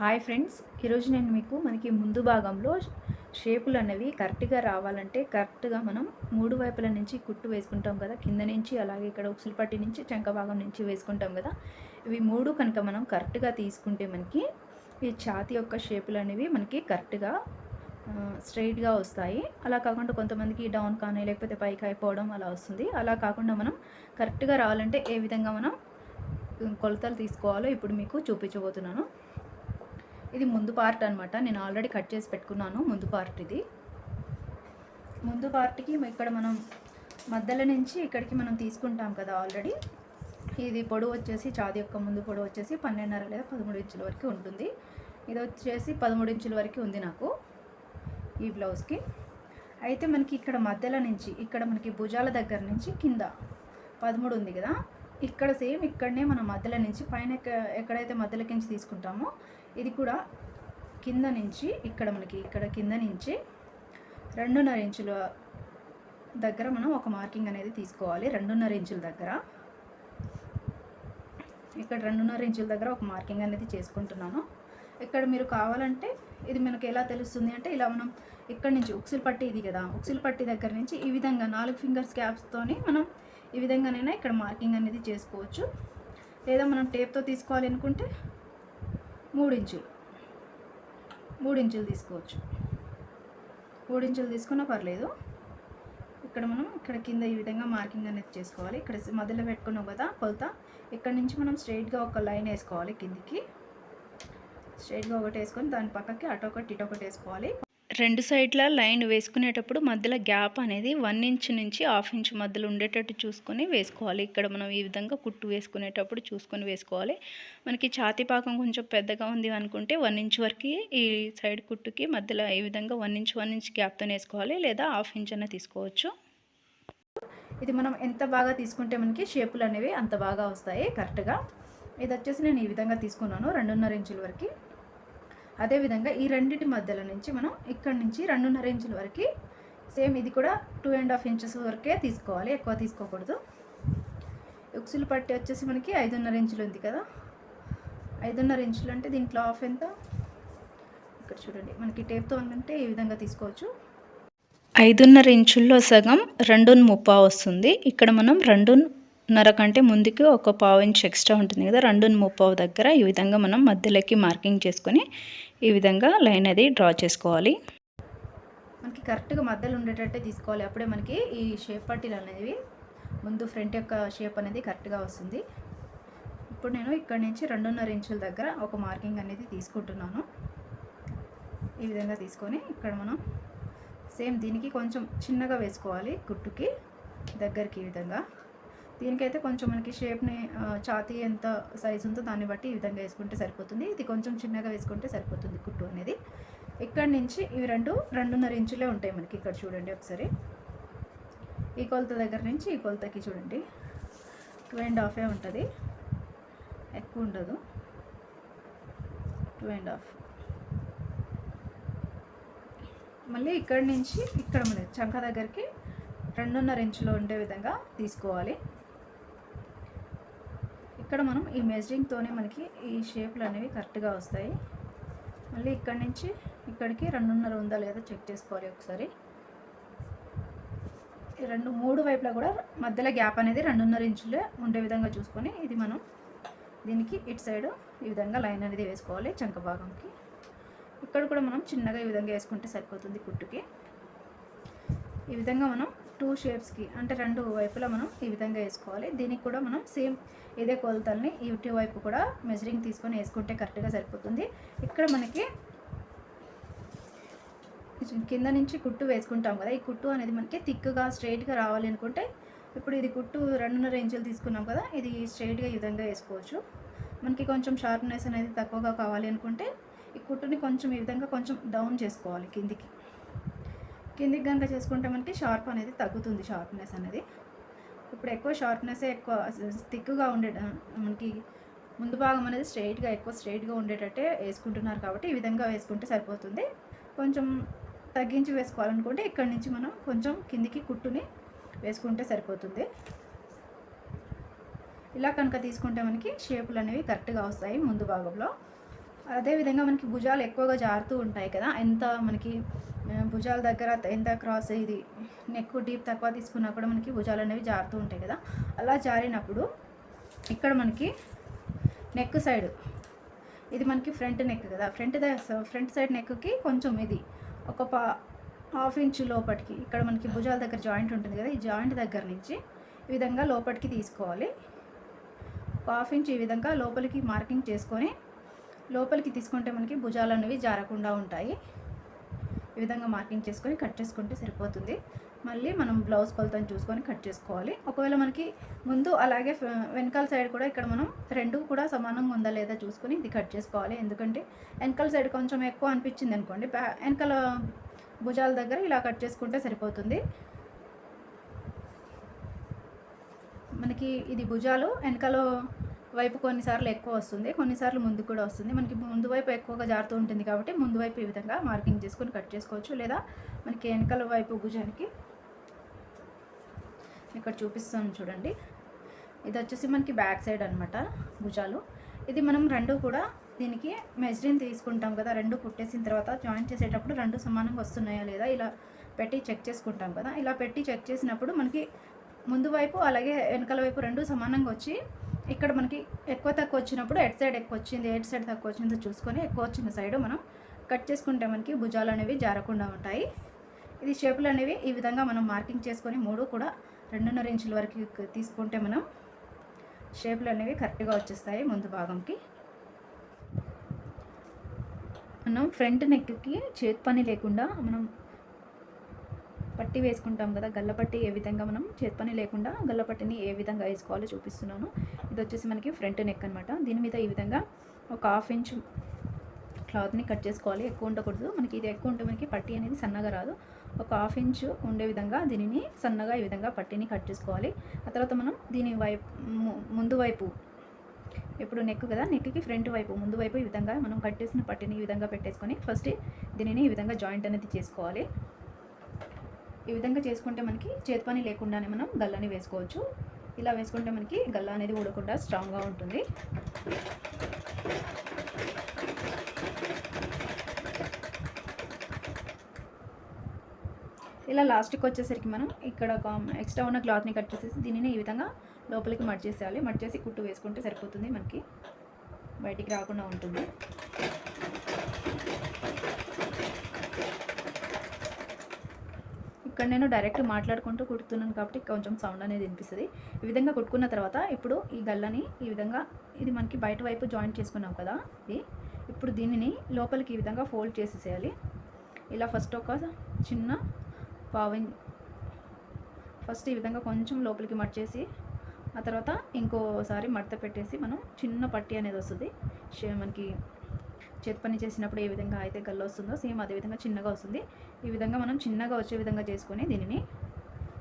Hi friends ఈరోజు నేను మీకు మనకి ముందు భాగంలో షేపులు అనేవి కరెక్ట్గా రావాలంటే కరెక్ట్గా మనం మూడు వైపుల నుంచి కుట్టు వేసుకుంటాం కదా కింద నుంచి అలాగే ఇక్కడ ఉక్సిల్పట్టి నుంచి చంక భాగం నుంచి వేసుకుంటాం కదా ఇవి మూడు కనుక మనం కరెక్ట్గా తీసుకుంటే మనకి ఈ ఛాతి యొక్క షేపులు అనేవి మనకి కరెక్ట్గా స్ట్రైట్గా వస్తాయి. అలా కాకుండా కొంతమందికి డౌన్ కానీ లేకపోతే పైకి అయిపోవడం అలా వస్తుంది. అలా కాకుండా మనం కరెక్ట్గా రావాలంటే ఏ విధంగా మనం కొలతలు తీసుకోవాలో ఇప్పుడు మీకు చూపించబోతున్నాను. ఇది ముందు పార్ట్ అనమాట నేను ఆల్రెడీ కట్ చేసి పెట్టుకున్నాను. ముందు పార్ట్ ఇది. ముందు పార్ట్కి ఇక్కడ మనం మధ్యలో నుంచి ఇక్కడికి మనం తీసుకుంటాం కదా ఆల్రెడీ ఇది పొడవు వచ్చేసి చాది యొక్క ముందు పొడవు వచ్చేసి పన్నెండున్నర లేదా పదమూడు ఇంచుల వరకు ఉంటుంది. ఇది వచ్చేసి పదమూడు ఇంచుల వరకు ఉంది నాకు ఈ బ్లౌజ్కి అయితే మనకి ఇక్కడ మధ్యలో నుంచి ఇక్కడ మనకి భుజాల దగ్గర నుంచి కింద పదమూడు ఉంది కదా. ఇక్కడ సేమ్ ఇక్కడనే మనం మధ్యలో నుంచి పైన ఎక్కడైతే మధ్యలోకి నుంచి తీసుకుంటామో ఇది కూడా కింద నుంచి ఇక్కడ మనకి ఇక్కడ కింద నుంచి రెండున్నర ఇంచుల దగ్గర మనం ఒక మార్కింగ్ అనేది తీసుకోవాలి. రెండున్నర ఇంచుల దగ్గర. ఇక్కడ రెండున్నర ఇంచుల దగ్గర ఒక మార్కింగ్ అనేది చేసుకుంటున్నాను. ఇక్కడ మీరు కావాలంటే ఇది మనకు ఎలా తెలుస్తుంది అంటే ఇలా మనం ఇక్కడ నుంచి ఉక్సులు పట్టి ఇది కదా ఉక్సులు పట్టి దగ్గర నుంచి ఈ విధంగా నాలుగు ఫింగర్స్ క్యాప్స్తోని మనం ఈ విధంగానైనా ఇక్కడ మార్కింగ్ అనేది చేసుకోవచ్చు. లేదా మనం టేప్తో తీసుకోవాలి అనుకుంటే మూడు ఇంచులు మూడు ఇంచులు తీసుకోవచ్చు. మూడు ఇంచులు తీసుకున్నా పర్లేదు. ఇక్కడ మనం ఇక్కడ కింద ఈ విధంగా మార్కింగ్ అనేది చేసుకోవాలి. ఇక్కడ మధ్యలో పెట్టుకున్నాం కదా కొలత. ఇక్కడ నుంచి మనం స్ట్రైట్గా ఒక లైన్ వేసుకోవాలి కిందికి. స్ట్రైట్గా ఒకటి వేసుకొని దాని పక్కకి అటు ఒకటి ఇటు ఒకటి వేసుకోవాలి. రెండు సైడ్ల లైన్ వేసుకునేటప్పుడు మధ్యలో గ్యాప్ అనేది వన్ ఇంచ్ నుంచి హాఫ్ ఇంచ్ మధ్యలో ఉండేటట్టు చూసుకొని వేసుకోవాలి. ఇక్కడ మనం ఈ విధంగా కుట్టు వేసుకునేటప్పుడు చూసుకొని వేసుకోవాలి. మనకి ఛాతీ పాకం కొంచెం పెద్దగా ఉంది అనుకుంటే వన్ ఇంచ్ వరకు ఈ సైడ్ కుట్టుకి మధ్యలో ఈ విధంగా వన్ ఇంచ్ వన్ ఇంచ్ గ్యాప్తో వేసుకోవాలి లేదా హాఫ్ ఇంచ్ అన్న తీసుకోవచ్చు. ఇది మనం ఎంత బాగా తీసుకుంటే మనకి షేపులు అనేవి అంత బాగా వస్తాయి కరెక్ట్గా. ఇది వచ్చేసి నేను ఈ విధంగా తీసుకున్నాను రెండున్నర ఇంచుల వరకు. అదేవిధంగా ఈ రెండింటి మధ్యలో నుంచి మనం ఇక్కడ నుంచి రెండున్నర ఇంచుల వరకు సేమ్ ఇది కూడా టూ అండ్ హాఫ్ ఇంచెస్ వరకే తీసుకోవాలి ఎక్కువ తీసుకోకూడదు. ఉక్సులు పట్టి వచ్చేసి మనకి ఐదున్నర ఇంచులు ఉంది కదా. ఐదున్నర ఇంచులు అంటే దీంట్లో హాఫ్ ఎంత? ఇక్కడ చూడండి మనకి టేప్తో అంటే ఈ విధంగా తీసుకోవచ్చు. ఐదున్నర ఇంచుల్లో సగం రెండున్న ముప్పా వస్తుంది. ఇక్కడ మనం రెండున్నర కంటే ముందుకు ఒక పావు ఇంచ్ ఎక్స్ట్రా ఉంటుంది కదా రెండున్న ముప్పావు దగ్గర ఈ విధంగా మనం మధ్యలోకి మార్కింగ్ చేసుకొని ఈ విధంగా లైన్ అది డ్రా చేసుకోవాలి. మనకి కరెక్ట్గా మధ్యలో ఉండేటట్టే తీసుకోవాలి. అప్పుడే మనకి ఈ షేప్ పట్టీలు అనేవి ముందు ఫ్రంట్ యొక్క షేప్ అనేది కరెక్ట్గా వస్తుంది. ఇప్పుడు నేను ఇక్కడ నుంచి రెండున్నర ఇంచుల దగ్గర ఒక మార్కింగ్ అనేది తీసుకుంటున్నాను. ఈ విధంగా తీసుకొని ఇక్కడ మనం సేమ్ దీనికి కొంచెం చిన్నగా వేసుకోవాలి గుట్టుకి దగ్గరికి ఈ విధంగా. దీనికైతే కొంచెం మనకి షేప్ని ఛాతీ ఎంత సైజు ఉందో దాన్ని బట్టి ఈ విధంగా వేసుకుంటే సరిపోతుంది. ఇది కొంచెం చిన్నగా వేసుకుంటే సరిపోతుంది కుట్టు అనేది. ఇక్కడ నుంచి ఇవి రెండు రెండున్నర ఇంచులే ఉంటాయి మనకి ఇక్కడ చూడండి ఒకసారి. ఈ కొలత దగ్గర నుంచి ఈ కొలతకి చూడండి. టూ అండ్ హాఫే ఉంటుంది. ఎక్కువ ఉండదు. Two and half. మళ్ళీ ఇక్కడి నుంచి ఇక్కడ మన చంక దగ్గరికి రెండున్నర ఇంచులో ఉండే విధంగా తీసుకోవాలి. ఇక్కడ మనం ఈ మెజరింగ్తోనే మనకి ఈ షేప్లు అనేవి కరెక్ట్గా వస్తాయి. మళ్ళీ ఇక్కడ నుంచి ఇక్కడికి రెండున్నర ఉందా లేదా చెక్ చేసుకోవాలి ఒకసారి. ఈ రెండు మూడు వైపులా కూడా మధ్యలో గ్యాప్ అనేది రెండున్నర ఇంచులే ఉండే విధంగా చూసుకొని ఇది మనం దీనికి ఇటు సైడ్ ఈ విధంగా లైన్ అనేది వేసుకోవాలి చంక భాగంకి. ఇక్కడ కూడా మనం చిన్నగా ఈ విధంగా వేసుకుంటే సరిపోతుంది కుట్టుకి. ఈ విధంగా మనం టూ షేప్స్కి అంటే రెండు వైపులా మనం ఈ విధంగా వేసుకోవాలి. దీనికి కూడా మనం సేమ్ ఇదే కొలతల్ని ఇటు వైపు కూడా మెజరింగ్ తీసుకొని వేసుకుంటే కరెక్ట్గా సరిపోతుంది. ఇక్కడ మనకి కింద నుంచి కుట్టు వేసుకుంటాం కదా ఈ కుట్టు అనేది మనకి థిక్గా స్ట్రైట్గా రావాలి అనుకుంటే ఇప్పుడు ఇది కుట్టు రెండున్నర ఇంచులు తీసుకున్నాం కదా ఇది స్ట్రైట్గా ఈ విధంగా వేసుకోవచ్చు. మనకి కొంచెం షార్ప్నెస్ అనేది తక్కువగా కావాలి అనుకుంటే ఈ కుట్టుని కొంచెం ఈ విధంగా కొంచెం డౌన్ చేసుకోవాలి కిందికి. కిందికి కనుక చేసుకుంటే మనకి షార్ప్ అనేది తగ్గుతుంది షార్ప్నెస్ అనేది. ఇప్పుడు ఎక్కువ షార్ప్నెస్ ఎక్కువ థిక్గా ఉండే మనకి ముందు భాగం అనేది స్ట్రైట్గా ఎక్కువ స్ట్రైట్గా ఉండేటట్టే వేసుకుంటున్నారు కాబట్టి ఈ విధంగా వేసుకుంటే సరిపోతుంది. కొంచెం తగ్గించి వేసుకోవాలనుకుంటే ఇక్కడ నుంచి మనం కొంచెం కిందికి కుట్టుని వేసుకుంటే సరిపోతుంది. ఇలా కనుక తీసుకుంటే మనకి షేపులు అనేవి కరెక్ట్గా వస్తాయి ముందు భాగంలో. అదేవిధంగా మనకి భుజాలు ఎక్కువగా జారుతూ ఉంటాయి కదా. ఎంత మనకి భుజాల దగ్గర ఎంత క్రాస్ ఇది నెక్ డీప్ తక్కువ తీసుకున్నా కూడా మనకి భుజాలు అనేవి జారుతూ ఉంటాయి కదా. అలా జారినప్పుడు ఇక్కడ మనకి నెక్ సైడ్ ఇది మనకి ఫ్రంట్ నెక్ కదా. ఫ్రంట్ ఫ్రంట్ సైడ్ నెక్కి కొంచెం ఇది ఒక పా హాఫ్ ఇంచ్ లోపటికి ఇక్కడ మనకి భుజాల దగ్గర జాయింట్ ఉంటుంది కదా ఈ జాయింట్ దగ్గర నుంచి ఈ విధంగా లోపలికి తీసుకోవాలి. ఒక హాఫ్ ఇంచ్ ఈ విధంగా లోపలికి మార్కింగ్ చేసుకొని లోపలికి తీసుకుంటే మనకి భుజాలు అనేవి జారకుండా ఉంటాయి. ఈ విధంగా మార్కింగ్ చేసుకొని కట్ చేసుకుంటే సరిపోతుంది. మళ్ళీ మనం బ్లౌజ్ కొలతను చూసుకొని కట్ చేసుకోవాలి. ఒకవేళ మనకి ముందు అలాగే వెనకాల సైడ్ కూడా ఇక్కడ మనం రెండు కూడా సమానంగా ఉందా లేదా చూసుకొని ఇది కట్ చేసుకోవాలి. ఎందుకంటే వెనకాల సైడ్ కొంచెం ఎక్కువ అనిపించింది అనుకోండి వెనకాల భుజాల దగ్గర ఇలా కట్ చేసుకుంటే సరిపోతుంది. మనకి ఇది భుజాలు వెనకాల వైపు కొన్నిసార్లు ఎక్కువ వస్తుంది కొన్నిసార్లు ముందు కూడా వస్తుంది. మనకి ముందు వైపు ఎక్కువగా జారుతూ ఉంటుంది కాబట్టి ముందు వైపు ఈ విధంగా మార్కింగ్ చేసుకొని కట్ చేసుకోవచ్చు. లేదా మనకి వెనకాల వైపు భుజానికి ఇక్కడ చూపిస్తాను చూడండి. ఇది వచ్చేసి మనకి బ్యాక్ సైడ్ అనమాట భుజాలు. ఇది మనం రెండు కూడా దీనికి మెజరింగ్ తీసుకుంటాం కదా. రెండు కుట్టేసిన తర్వాత జాయిన్ చేసేటప్పుడు రెండు సమానంగా వస్తున్నాయా లేదా ఇలా పెట్టి చెక్ చేసుకుంటాం కదా. ఇలా పెట్టి చెక్ చేసినప్పుడు మనకి ముందు వైపు అలాగే వెనకాల వైపు రెండు సమానంగా వచ్చి ఇక్కడ మనకి ఎక్కువ తక్కువ వచ్చినప్పుడు ఎడ్ సైడ్ ఎక్కువ వచ్చింది ఎడ్ సైడ్ తక్కువ వచ్చిందో చూసుకొని ఎక్కువ వచ్చిన సైడ్ మనం కట్ చేసుకుంటే మనకి భుజాలు అనేవి జారకుండా ఉంటాయి. ఇది షేపులు అనేవి ఈ విధంగా మనం మార్కింగ్ చేసుకొని మూడు కూడా రెండున్నర ఇంచుల వరకు తీసుకుంటే మనం షేపులు అనేవి కరెక్ట్గా వచ్చేస్తాయి ముందు భాగంకి. మనం ఫ్రంట్ నెక్కి చేతి పని లేకుండా మనం పట్టి వేసుకుంటాం కదా గల్లపట్టి ఏ విధంగా మనం చేతి పని లేకుండా గల్లపట్టిని ఏ విధంగా వేసుకోవాలో చూపిస్తున్నాను. ఇది వచ్చేసి మనకి ఫ్రంట్ నెక్ అనమాట దీని మీద ఈ విధంగా ఒక హాఫ్ ఇంచ్ క్లాత్ని కట్ చేసుకోవాలి. ఎక్కువ ఉండకూడదు. మనకి ఇది ఎక్కువ ఉంటే మనకి పట్టి అనేది సన్నగా రాదు. ఒక హాఫ్ ఇంచ్ ఉండే విధంగా దీనిని సన్నగా ఈ విధంగా పట్టిని కట్ చేసుకోవాలి. ఆ తర్వాత మనం దీని వైపు ము- ముందు వైపు ఇప్పుడు నెక్ కదా నెక్కి ఫ్రంట్ వైపు ముందు వైపు ఈ విధంగా మనం కట్ చేసిన పట్టిని ఈ విధంగా పెట్టేసుకొని ఫస్ట్ దీనిని ఈ విధంగా జాయింట్ అనేది చేసుకోవాలి. ఈ విధంగా చేసుకుంటే మనకి చేతి పని లేకుండానే మనం గల్లని వేసుకోవచ్చు. ఇలా వేసుకుంటే మనకి గల్ల అనేది ఊడకుండా స్ట్రాంగ్గా ఉంటుంది. ఇలా లాస్ట్కి వచ్చేసరికి మనం ఇక్కడ ఒక um, ఎక్స్ట్రా ఉన్న క్లాత్ని కట్ చేసేసి దీనిని ఈ విధంగా లోపలికి మడ్ చేసేయాలి. మడ్ చేసి కుట్టు వేసుకుంటే సరిపోతుంది మనకి. బయటికి రాకుండా ఉంటుంది. ఇక్కడ నేను డైరెక్ట్ మాట్లాడుకుంటూ కుడుతున్నాను కాబట్టి కొంచెం సౌండ్ అనేది వినిపిస్తుంది. ఈ విధంగా కుట్టుకున్న తర్వాత ఇప్పుడు ఈ గల్లని ఈ విధంగా ఇది మనకి బయట వైపు జాయింట్ చేసుకున్నాం కదా ఇది. ఇప్పుడు దీనిని లోపలికి ఈ విధంగా ఫోల్డ్ చేసేసేయాలి. ఇలా ఫస్ట్ ఒక చిన్న పావింగ్ ఫస్ట్ ఈ విధంగా కొంచెం లోపలికి మడిచేసి ఆ తర్వాత ఇంకోసారి మడత పెట్టేసి మనం చిన్న పట్టి అనేది వస్తుంది. మనకి చేతి పని చేసినప్పుడు ఏ విధంగా అయితే గల్ల వస్తుందో సేమ్ అదే విధంగా చిన్నగా వస్తుంది. ఈ విధంగా మనం చిన్నగా వచ్చే విధంగా చేసుకొని దీనిని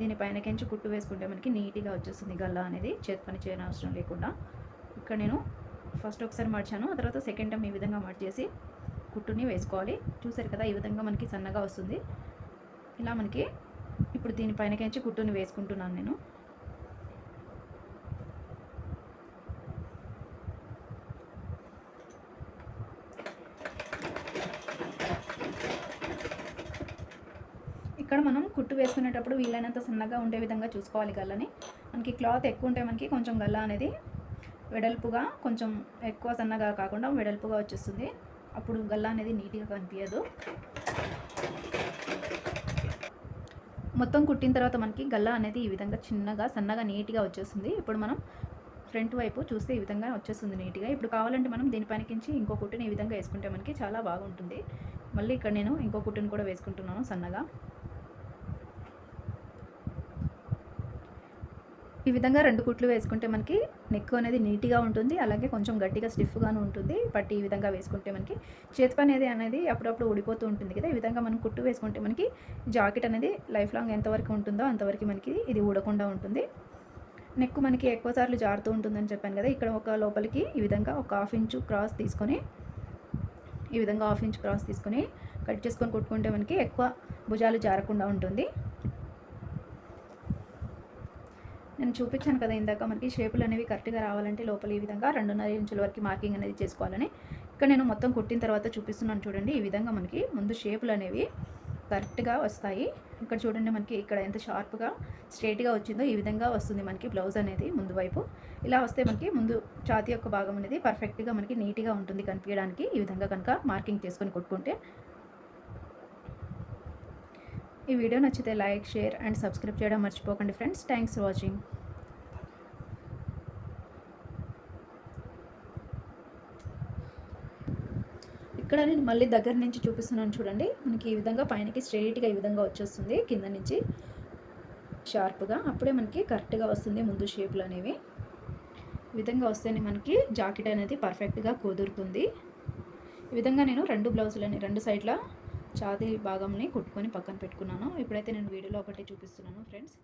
దీనిపైన కెంచి కుట్టు వేసుకుంటే మనకి నీట్గా వచ్చేస్తుంది గల్ల అనేది చేతి పని చేయని అవసరం లేకుండా. ఇక్కడ నేను ఫస్ట్ ఒకసారి మడిచాను ఆ తర్వాత సెకండ్ టైం ఈ విధంగా మడిచేసి కుట్టుని వేసుకోవాలి. చూసారు కదా ఈ విధంగా మనకి సన్నగా వస్తుంది. ఇలా మనకి ఇప్పుడు దీనిపైనకించి కుట్టుని వేసుకుంటున్నాను నేను ఇక్కడ మనం కుట్టు వేసుకునేటప్పుడు వీలైనంత సన్నగా ఉండే విధంగా చూసుకోవాలి గల్లని. మనకి క్లాత్ ఎక్కువ ఉంటే మనకి కొంచెం గల్ల అనేది వెడల్పుగా కొంచెం ఎక్కువ సన్నగా కాకుండా వెడల్పుగా వచ్చేస్తుంది. అప్పుడు గల్ల అనేది నీట్గా కనిపించదు మొత్తం కుట్టిన తర్వాత మనకి గల్ల అనేది ఈ విధంగా చిన్నగా సన్నగా నీట్గా వచ్చేస్తుంది. ఇప్పుడు మనం ఫ్రంట్ వైపు చూస్తే ఈ విధంగా వచ్చేస్తుంది నీట్గా. ఇప్పుడు కావాలంటే మనం దీనిపైనకించి ఇంకో కుట్టుని ఈ విధంగా వేసుకుంటే మనకి చాలా బాగుంటుంది. మళ్ళీ ఇక్కడ నేను ఇంకో కుట్టుని కూడా వేసుకుంటున్నాను సన్నగా. ఈ విధంగా రెండు కుట్లు వేసుకుంటే మనకి నెక్ అనేది నీట్గా ఉంటుంది అలాగే కొంచెం గట్టిగా స్టిఫ్గాను ఉంటుంది. పట్టి ఈ విధంగా వేసుకుంటే మనకి చేతి పని అనేది అనేది అప్పుడప్పుడు ఊడిపోతూ ఉంటుంది కదా. ఈ విధంగా మనం కుట్టు వేసుకుంటే మనకి జాకెట్ అనేది లైఫ్ లాంగ్ ఎంతవరకు ఉంటుందో అంతవరకు మనకి ఇది ఊడకుండా ఉంటుంది. నెక్ మనకి ఎక్కువ సార్లు జారుతూ ఉంటుందని చెప్పాను కదా. ఇక్కడ ఒక లోపలికి ఈ విధంగా ఒక హాఫ్ ఇంచు క్రాస్ తీసుకొని ఈ విధంగా హాఫ్ ఇంచ్ క్రాస్ తీసుకొని కట్ చేసుకొని కుట్టుకుంటే మనకి ఎక్కువ భుజాలు జారకుండా ఉంటుంది. నేను చూపించాను కదా ఇందాక మనకి షేపులు అనేవి కరెక్ట్గా రావాలంటే లోపల ఈ విధంగా రెండున్నర ఇంచుల వరకు మార్కింగ్ అనేది చేసుకోవాలని. ఇక్కడ నేను మొత్తం కుట్టిన తర్వాత చూపిస్తున్నాను చూడండి ఈ విధంగా మనకి ముందు షేపులు అనేవి కరెక్ట్గా వస్తాయి. ఇక్కడ చూడండి మనకి ఇక్కడ ఎంత షార్ప్గా స్ట్రేట్గా వచ్చిందో ఈ విధంగా వస్తుంది మనకి బ్లౌజ్ అనేది ముందు వైపు. ఇలా వస్తే మనకి ముందు ఛాతీ యొక్క భాగం అనేది పర్ఫెక్ట్గా మనకి నీట్గా ఉంటుంది కనిపించడానికి. ఈ విధంగా కనుక మార్కింగ్ చేసుకొని కొట్టుకుంటే ఈ వీడియో నచ్చితే లైక్ షేర్ అండ్ సబ్స్క్రైబ్ చేయడం మర్చిపోకండి ఫ్రెండ్స్. థ్యాంక్స్ ఫర్ వాచింగ్ ఇక్కడ నేను మళ్ళీ దగ్గర నుంచి చూపిస్తున్నాను చూడండి. మనకి ఈ విధంగా పైనకి స్ట్రైట్గా ఈ విధంగా వచ్చేస్తుంది. కింద నుంచి షార్ప్గా అప్పుడే మనకి కరెక్ట్గా వస్తుంది ముందు షేప్లు అనేవి. ఈ విధంగా వస్తేనే మనకి జాకెట్ అనేది పర్ఫెక్ట్గా కుదురుతుంది. ఈ విధంగా నేను రెండు బ్లౌజులని రెండు సైడ్ల ఛాతీ భాగంని కుట్టుకొని పక్కన పెట్టుకున్నాను. ఇప్పుడైతే నేను వీడియోలో ఒకటి చూపిస్తున్నాను ఫ్రెండ్స్.